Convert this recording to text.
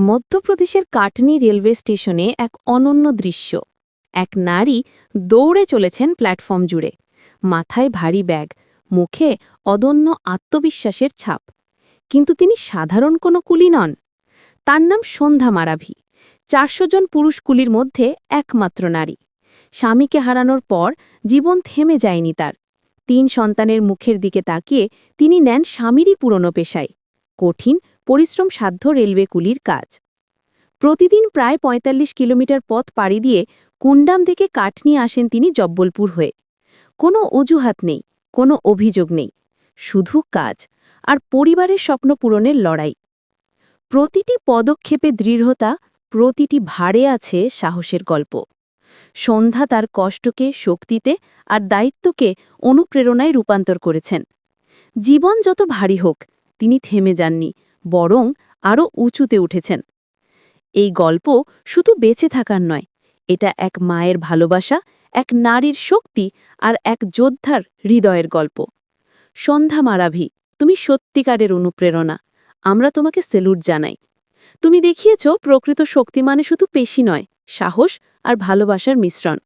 মধ্যপ্রদেশের কাটনি রেলওয়ে স্টেশনে এক অনন্য দৃশ্য। এক নারী দৌড়ে চলেছেন প্ল্যাটফর্ম জুড়ে। মাথায় ভারী ব্যাগ, মুখে অদন্য আত্মবিশ্বাসের ছাপ। কিন্তু তিনি সাধারণ কোনো কুলি নন। তার নাম সন্ধ্যা মারাভি। চারশো জন পুরুষ কুলির মধ্যে একমাত্র নারী। স্বামীকে হারানোর পর জীবন থেমে যায়নি তার। তিন সন্তানের মুখের দিকে তাকিয়ে তিনি নেন স্বামীরই পুরনো পেশায়। কঠিন পরিশ্রম সাধ্য রেলওয়ে কুলির কাজ। প্রতিদিন প্রায় ৪৫ কিলোমিটার পথ পাড়ি দিয়ে কুন্ডাম থেকে কাঠ নিয়ে আসেন তিনি জব্বলপুর হয়ে। কোনো অজুহাত নেই, কোনো অভিযোগ নেই, শুধু কাজ আর পরিবারের স্বপ্ন পূরণের লড়াই। প্রতিটি পদক্ষেপে দৃঢ়তা, প্রতিটি ভাড়ে আছে সাহসের গল্প। সন্ধ্যা তার কষ্টকে, শক্তিতে আর দায়িত্বকে অনুপ্রেরণায় রূপান্তর করেছেন। জীবন যত ভারী হোক তিনি থেমে যাননি, বরং আরও উঁচুতে উঠেছেন। এই গল্প শুধু বেঁচে থাকার নয়, এটা এক মায়ের ভালোবাসা, এক নারীর শক্তি আর এক যোদ্ধার হৃদয়ের গল্প। সন্ধ্যা মারাভি, তুমি সত্যিকারের অনুপ্রেরণা, আমরা তোমাকে সেলুট জানাই। তুমি দেখিয়েছ, প্রকৃত শক্তি মানে শুধু পেশি নয়, সাহস আর ভালোবাসার মিশ্রণ।